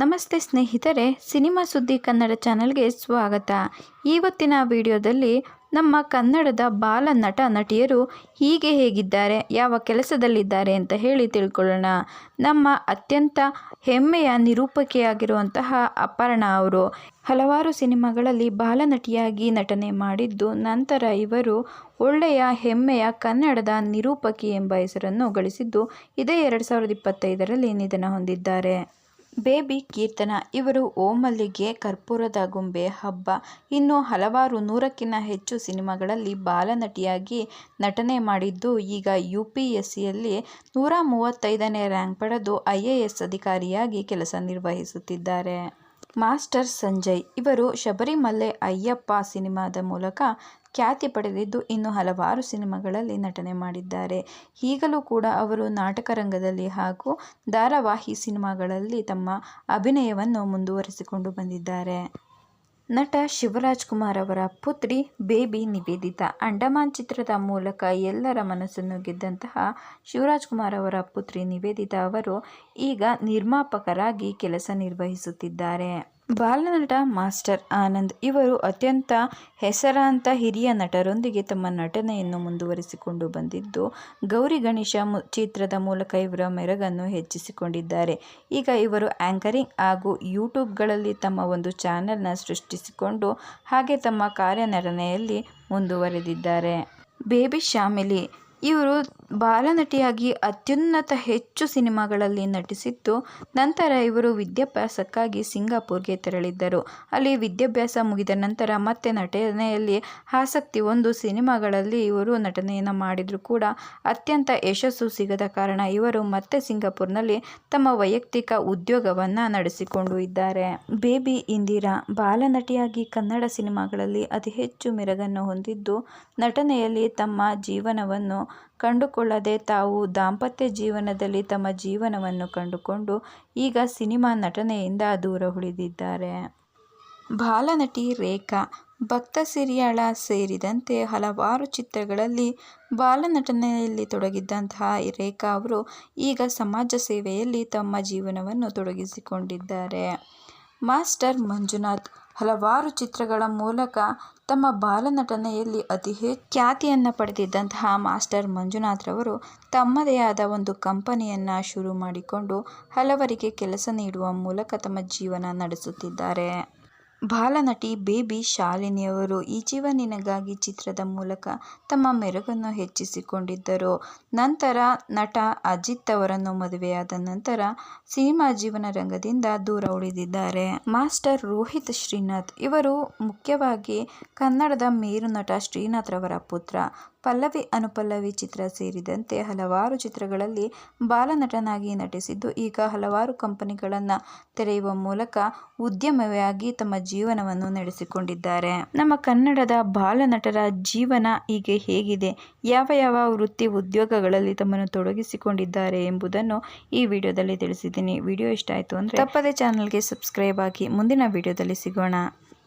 ನಮಸ್ತೆ ಸ್ನೇಹಿತರೆ, ಸಿನಿಮಾ ಸುದ್ದಿ ಕನ್ನಡ ಚಾನಲ್ಗೆ ಸ್ವಾಗತ. ಇವತ್ತಿನ ವಿಡಿಯೋದಲ್ಲಿ ನಮ್ಮ ಕನ್ನಡದ ಬಾಲ ನಟ ನಟಿಯರು ಹೀಗೆ ಹೇಗಿದ್ದಾರೆ, ಯಾವ ಕೆಲಸದಲ್ಲಿದ್ದಾರೆ ಅಂತ ಹೇಳಿ ತಿಳ್ಕೊಳ್ಳೋಣ. ನಮ್ಮ ಅತ್ಯಂತ ಹೆಮ್ಮೆಯ ನಿರೂಪಕಿಯಾಗಿರುವಂತಹ ಅಪರ್ಣ ಅವರು ಹಲವಾರು ಸಿನಿಮಾಗಳಲ್ಲಿ ಬಾಲನಟಿಯಾಗಿ ನಟನೆ ಮಾಡಿದ್ದು, ನಂತರ ಇವರು ಒಳ್ಳೆಯ ಹೆಮ್ಮೆಯ ಕನ್ನಡದ ನಿರೂಪಕಿ ಎಂಬ ಹೆಸರನ್ನು ಗಳಿಸಿದ್ದು, ಇದೇ ಎರಡು ಸಾವಿರದ ಇಪ್ಪತ್ತೈದರಲ್ಲಿ ನಿಧನ ಹೊಂದಿದ್ದಾರೆ. ಬೇಬಿ ಕೀರ್ತನ, ಇವರು ಓಮಲ್ಲಿಗೆ ಕರ್ಪೂರದ ಗೊಂಬೆ, ಹಬ್ಬ, ಇನ್ನು ಹಲವಾರು ನೂರಕ್ಕಿಂತ ಹೆಚ್ಚು ಸಿನಿಮಾಗಳಲ್ಲಿ ಬಾಲನಟಿಯಾಗಿ ನಟನೆ ಮಾಡಿದ್ದು, ಈಗ ಯು ಪಿ ಎಸ್ ಸಿಯಲ್ಲಿ ನೂರ ಮೂವತ್ತೈದನೇ ರ್ಯಾಂಕ್ ಪಡೆದು ಐ ಎ ಎಸ್ ಅಧಿಕಾರಿಯಾಗಿ ಕೆಲಸ ನಿರ್ವಹಿಸುತ್ತಿದ್ದಾರೆ. ಮಾಸ್ಟರ್ ಸಂಜಯ್. ಇವರು ಶಬರಿಮಲೆ ಅಯ್ಯಪ್ಪ ಸಿನಿಮಾದ ಮೂಲಕ ಖ್ಯಾತಿ ಪಡೆದಿದ್ದು ಇನ್ನು ಹಲವಾರು ಸಿನಿಮಾಗಳಲ್ಲಿ ನಟನೆ ಮಾಡಿದ್ದಾರೆ. ಈಗಲೂ ಕೂಡ ಅವರು ನಾಟಕ ರಂಗದಲ್ಲಿ ಹಾಗೂ ಧಾರಾವಾಹಿ ಸಿನಿಮಾಗಳಲ್ಲಿ ತಮ್ಮ ಅಭಿನಯವನ್ನು ಮುಂದುವರಿಸಿಕೊಂಡು ಬಂದಿದ್ದಾರೆ. ನಟ ಶಿವರಾಜ್ ಕುಮಾರ್ ಅವರ ಪುತ್ರಿ ಬೇಬಿ ನಿವೇದಿತ. ಅಂಡಮಾನ್ ಚಿತ್ರದ ಮೂಲಕ ಎಲ್ಲರ ಮನಸ್ಸನ್ನು ಗೆದ್ದಂತಹ ಶಿವರಾಜ್ ಕುಮಾರ್ ಅವರ ಪುತ್ರಿ ನಿವೇದಿತ ಅವರು ಈಗ ನಿರ್ಮಾಪಕರಾಗಿ ಕೆಲಸ ನಿರ್ವಹಿಸುತ್ತಿದ್ದಾರೆ. ಬಾಲನಟ ಮಾಸ್ಟರ್ ಆನಂದ್ ಇವರು ಅತ್ಯಂತ ಹೆಸರಾಂತ ಹಿರಿಯ ನಟರೊಂದಿಗೆ ತಮ್ಮ ನಟನೆಯನ್ನು ಮುಂದುವರಿಸಿಕೊಂಡು ಬಂದಿದ್ದು, ಗೌರಿ ಗಣೇಶ ಚಿತ್ರದ ಮೂಲಕ ಇವರ ಮೆರಗನ್ನು ಹೆಚ್ಚಿಸಿಕೊಂಡಿದ್ದಾರೆ. ಈಗ ಇವರು ಆ್ಯಂಕರಿಂಗ್ ಹಾಗೂ ಯೂಟ್ಯೂಬ್ಗಳಲ್ಲಿ ತಮ್ಮ ಒಂದು ಚಾನೆಲ್ನ ಸೃಷ್ಟಿಸಿಕೊಂಡು ಹಾಗೆ ತಮ್ಮ ಕಾರ್ಯನಟನೆಯಲ್ಲಿ ಮುಂದುವರೆದಿದ್ದಾರೆ. ಬೇಬಿ ಶ್ಯಾಮಿಲಿ ಇವರು ಬಾಲನಟಿಯಾಗಿ ಅತ್ಯುನ್ನತ ಹೆಚ್ಚು ಸಿನಿಮಾಗಳಲ್ಲಿ ನಟಿಸಿದ್ದು, ನಂತರ ಇವರು ವಿದ್ಯಾಭ್ಯಾಸಕ್ಕಾಗಿ ಸಿಂಗಾಪುರ್ಗೆ ತೆರಳಿದ್ದರು. ಅಲ್ಲಿ ವಿದ್ಯಾಭ್ಯಾಸ ಮುಗಿದ ನಂತರ ಮತ್ತೆ ನಟನೆಯಲ್ಲಿ ಆಸಕ್ತಿ ಒಂದು ಸಿನಿಮಾಗಳಲ್ಲಿ ಇವರು ನಟನೆಯನ್ನು ಮಾಡಿದರೂ ಕೂಡ ಅತ್ಯಂತ ಯಶಸ್ಸು ಸಿಗದ ಕಾರಣ ಇವರು ಮತ್ತೆ ಸಿಂಗಾಪುರ್ನಲ್ಲಿ ತಮ್ಮ ವೈಯಕ್ತಿಕ ಉದ್ಯೋಗವನ್ನು ನಡೆಸಿಕೊಂಡು ಇದ್ದಾರೆ. ಬೇಬಿ ಇಂದಿರಾ ಬಾಲನಟಿಯಾಗಿ ಕನ್ನಡ ಸಿನಿಮಾಗಳಲ್ಲಿ ಅತಿ ಹೆಚ್ಚು ಮೆರಗನ್ನು ಹೊಂದಿದ್ದು, ನಟನೆಯಲ್ಲಿ ತಮ್ಮ ಜೀವನವನ್ನು ಕಂಡುಕೊಳ್ಳದೆ ತಾವು ದಾಂಪತ್ಯ ಜೀವನದಲ್ಲಿ ತಮ್ಮ ಜೀವನವನ್ನು ಕಂಡುಕೊಂಡು ಈಗ ಸಿನಿಮಾ ನಟನೆಯಿಂದ ದೂರ ಉಳಿದಿದ್ದಾರೆ. ಬಾಲನಟಿ ರೇಖಾ, ಭಕ್ತ ಸಿರಿಯಾಳ ಸೇರಿದಂತೆ ಹಲವಾರು ಚಿತ್ರಗಳಲ್ಲಿ ಬಾಲನಟನೆಯಲ್ಲಿ ತೊಡಗಿದ್ದಂತಹ ರೇಖಾ ಅವರು ಈಗ ಸಮಾಜ ಸೇವೆಯಲ್ಲಿ ತಮ್ಮ ಜೀವನವನ್ನು ತೊಡಗಿಸಿಕೊಂಡಿದ್ದಾರೆ. ಮಾಸ್ಟರ್ ಮಂಜುನಾಥ್ ಹಲವಾರು ಚಿತ್ರಗಳ ಮೂಲಕ ತಮ್ಮ ಬಾಲನಟನೆಯಲ್ಲಿ ಅತಿ ಹೆಚ್ಚು ಖ್ಯಾತಿಯನ್ನು ಪಡೆದಿದ್ದಂತಹ ಮಾಸ್ಟರ್ ಮಂಜುನಾಥ್ರವರು ತಮ್ಮದೇ ಆದ ಒಂದು ಕಂಪನಿಯನ್ನು ಶುರು ಮಾಡಿಕೊಂಡು ಹಲವರಿಗೆ ಕೆಲಸ ನೀಡುವ ಮೂಲಕ ತಮ್ಮ ಜೀವನ ನಡೆಸುತ್ತಿದ್ದಾರೆ. ಬಾಲನಟಿ ಬೇಬಿ ಶಾಲಿನಿಯವರು ಈ ಜೀವ ನಿನಗಾಗಿ ಚಿತ್ರದ ಮೂಲಕ ತಮ್ಮ ಮೆರುಗನ್ನು ಹೆಚ್ಚಿಸಿಕೊಂಡಿದ್ದರು. ನಂತರ ನಟ ಅಜಿತ್ ಅವರನ್ನು ಮದುವೆಯಾದ ನಂತರ ಸಿನಿಮಾ ಜೀವನ ರಂಗದಿಂದ ದೂರ ಉಳಿದಿದ್ದಾರೆ. ಮಾಸ್ಟರ್ ರೋಹಿತ್ ಶ್ರೀನಾಥ್ ಇವರು ಮುಖ್ಯವಾಗಿ ಕನ್ನಡದ ಮೇರು ನಟ ಶ್ರೀನಾಥ್ ರವರ ಪುತ್ರ. ಪಲ್ಲವಿ ಅನುಪಲ್ಲವಿ ಚಿತ್ರ ಸೇರಿದಂತೆ ಹಲವಾರು ಚಿತ್ರಗಳಲ್ಲಿ ಬಾಲನಟನಾಗಿ ನಟಿಸಿದ್ದು, ಈಗ ಹಲವಾರು ಕಂಪನಿಗಳನ್ನು ತೆರೆಯುವ ಮೂಲಕ ಉದ್ಯಮವಾಗಿ ತಮ್ಮ ಜೀವನವನ್ನು ನಡೆಸಿಕೊಂಡಿದ್ದಾರೆ. ನಮ್ಮ ಕನ್ನಡದ ಬಾಲನಟರ ಜೀವನ ಈಗ ಹೇಗಿದೆ. ಯಾವ ಯಾವ ವೃತ್ತಿ ಉದ್ಯೋಗಗಳಲ್ಲಿ ತಮ್ಮನ್ನು ತೊಡಗಿಸಿಕೊಂಡಿದ್ದಾರೆ ಎಂಬುದನ್ನು ಈ ವಿಡಿಯೋದಲ್ಲಿ ತಿಳಿಸಿದ್ದೀನಿ. ವಿಡಿಯೋ ಇಷ್ಟ ಆಯಿತು ಅಂದರೆ ತಪ್ಪದೇ ಚಾನಲ್ಗೆ ಸಬ್ಸ್ಕ್ರೈಬ್ ಆಗಿ ಮುಂದಿನ ವಿಡಿಯೋದಲ್ಲಿ ಸಿಗೋಣ.